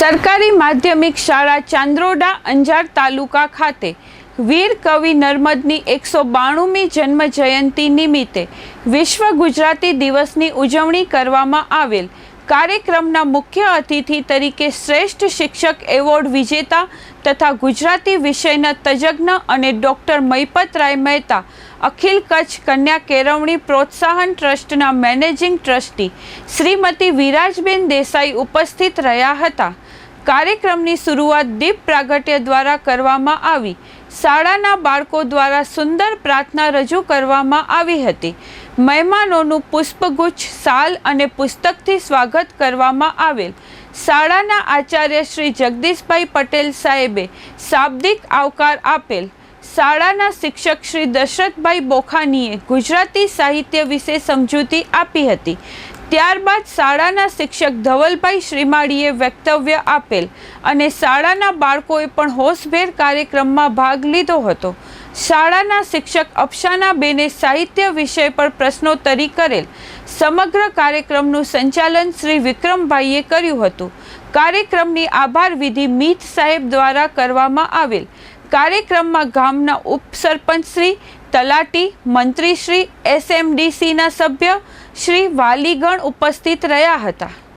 સરકારી માધ્યમિક શાળા ચાંદ્રોડા, અંજાર તાલુકા ખાતે વીર કવિ નર્મદની એકસો બાણુમી જન્મ જયંતિ નિમિત્તે વિશ્વ ગુજરાતી દિવસની ઉજવણી કરવામાં આવેલ. કાર્યક્રમના મુખ્ય અતિથિ તરીકે શ્રેષ્ઠ શિક્ષક એવોર્ડ વિજેતા તથા ગુજરાતી વિષયના તજજ્ઞ અને ડૉક્ટર મૈપતરાય મહેતા, અખિલ કચ્છ કન્યા કેળવણી પ્રોત્સાહન ટ્રસ્ટના મેનેજિંગ ટ્રસ્ટી શ્રીમતી વિરાજબેન દેસાઈ ઉપસ્થિત રહ્યા હતા. કાર્યક્રમની શરૂઆત દીપ પ્રાગટ્ય દ્વારા કરવામાં આવી. શાળાના બાળકો દ્વારા સુંદર પ્રાર્થના રજૂ કરવામાં આવી હતી. મહેમાનોનું પુષ્પગુચ્છ સાલ અને પુસ્તકથી સ્વાગત કરવામાં આવેલ. શાળાના આચાર્ય શ્રી જગદીશભાઈ પટેલ સાહેબે શાબ્દિક આવકાર આપેલ. શાળાના શિક્ષક શ્રી દશરથભાઈ બોખાનીએ ગુજરાતી સાહિત્ય વિશે સમજૂતી આપી હતી. ત્યારબાદ શાળાના શિક્ષક ધવલભાઈ શ્રીમાળીએ વક્તવ્ય આપેલ અને શાળાના બાળકોએ પણ હોશભેર કાર્યક્રમમાં ભાગ લીધો હતો. શાળાના શિક્ષક અફસાના બેને સાહિત્ય વિષય પર પ્રશ્નોત્તરી કરેલ. સમગ્ર કાર્યક્રમનું સંચાલન શ્રી વિક્રમભાઈએ કર્યું હતું. કાર્યક્રમની આભાર વિધિ મીત સાહેબ દ્વારા કરવામાં આવેલ. કાર્યક્રમમાં ગામના ઉપસરપંચ શ્રી તલાટી મંત્રીશ્રી એસએમડીસીના સભ્ય શ્રી વાલીગણ ઉપસ્થિત રહ્યા હતા.